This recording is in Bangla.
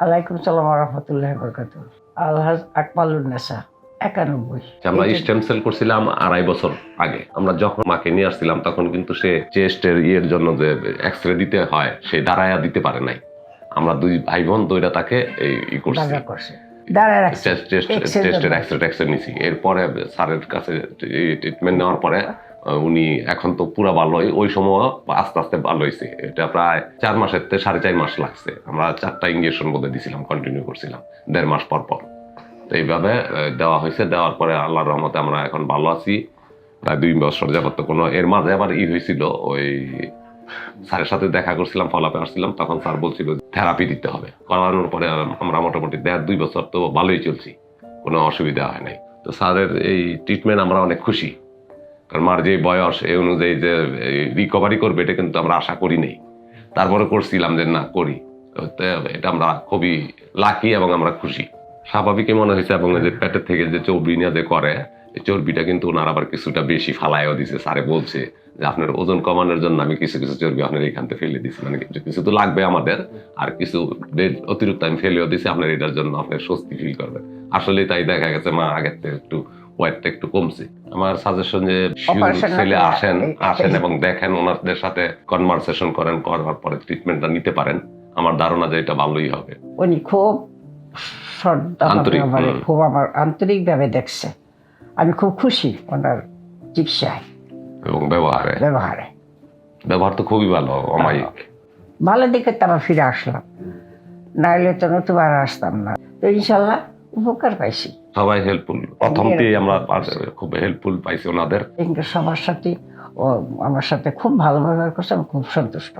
আলাইকুম সালাম রহমতুল্লাহ বরকাত আলহাজ আকমালুন নেসা একানব্বই। আমরা স্টেম সেল করছিলাম আড়াই বছর আগে। আমরা যখন মাকে নিয়ে আসছিলাম তখন কিন্তু সে চেস্টের ইয়ের জন্য যে এক্স রে দিতে হয় সে দাঁড়ায়া দিতে পারে নাই। আমরা দুই ভাই বোন দুইটা তাকে এই করছি। টেস্টের নিছি। এরপরে স্যারের কাছে ট্রিটমেন্ট নেওয়ার পরে উনি এখন তো পুরো ভালোই। ওই সময় আস্তে আস্তে ভালো হয়েছে এটা প্রায় চার মাসের থেকে সাড়ে চার মাস লাগছে। আমরা চারটা ইঞ্জেকশন বোধহয় দিছিলাম কন্টিনিউ করছিলাম, দেড় মাস পর পর। তো এইভাবে দেওয়া হয়েছে দেওয়ার পরে আল্লাহর রহমতে আমরা এখন ভালো আছি। প্রায় দুই বছর যাবত কোনো, এর মাঝে আবার ই হয়েছিল ওই স্যারের সাথে দেখা করছিলাম ফলাপে আসছিলাম। তখন স্যার বলছিল থেরাপি দিতে হবে। করানোর পরে আমরা মোটামুটি দেড় দুই বছর তো ভালোই চলছি। কোনো অসুবিধা হয় নাই। তো স্যারের এই ট্রিটমেন্ট আমরা অনেক খুশি। কারণ মার যে বয়স এই অনুযায়ী যে রিকভারি করবে, এটা কিন্তু আমরা আশা করি নেই। তারপরে করছিলাম যে, না, করি। এটা আমরা খুবই লাকি এবং আমরা খুশি। স্বাভাবিকই মনে হয়েছে এবং যে পেটের থেকে যে চর্বি নিয়ে যে করে চর্বিটা কিন্তু ওনার আবার কিছুটা বেশি ফালাইও দিছে। স্যারে বলছে যে, আপনার ওজন কমানোর জন্য আমি কিছু কিছু চর্বি আপনার এখান থেকে ফেলে দিছি। মানে কিছু তো লাগবে আমাদের, আর কিছু অতিরিক্ত আমি ফেলেও দিছি, আপনার এটার জন্য আপনার স্বস্তি ফিল করবেন আসলে তাই দেখা গেছে, মা আগের থেকে একটু ওয়েটটা একটু কমছে। আমার সাজেশন যে ছেলে আসেন আসেন এবং দেখেন ওনাদের সাথে কনভারসেশন করেন করার পরে ট্রিটমেন্টটা নিতে পারেন। আমার ধারণা যে এটা ভালোই হবে। উনি খুব খুব আমার আন্তরিকভাবে দেখছে। আমি খুব খুশি ওনার চিকিৎসায়। এবং ব্যবহারে। ব্যবহারে। ব্যবহার তো খুবই ভালো অমায়িক। ভালো। দিকে তারা ফিরে আসলাম। নাইলে তো নতুবার আসতাম না। তো ইনশাল্লাহ উপকার পাইছি। সবাই হেল্পফুল প্রথম দিয়ে আমরা খুব হেল্পফুল পাইছি ওনাদের। সবার সাথে ও আমার সাথে খুব ভালো ব্যবহার করছে আমি খুব সন্তুষ্ট।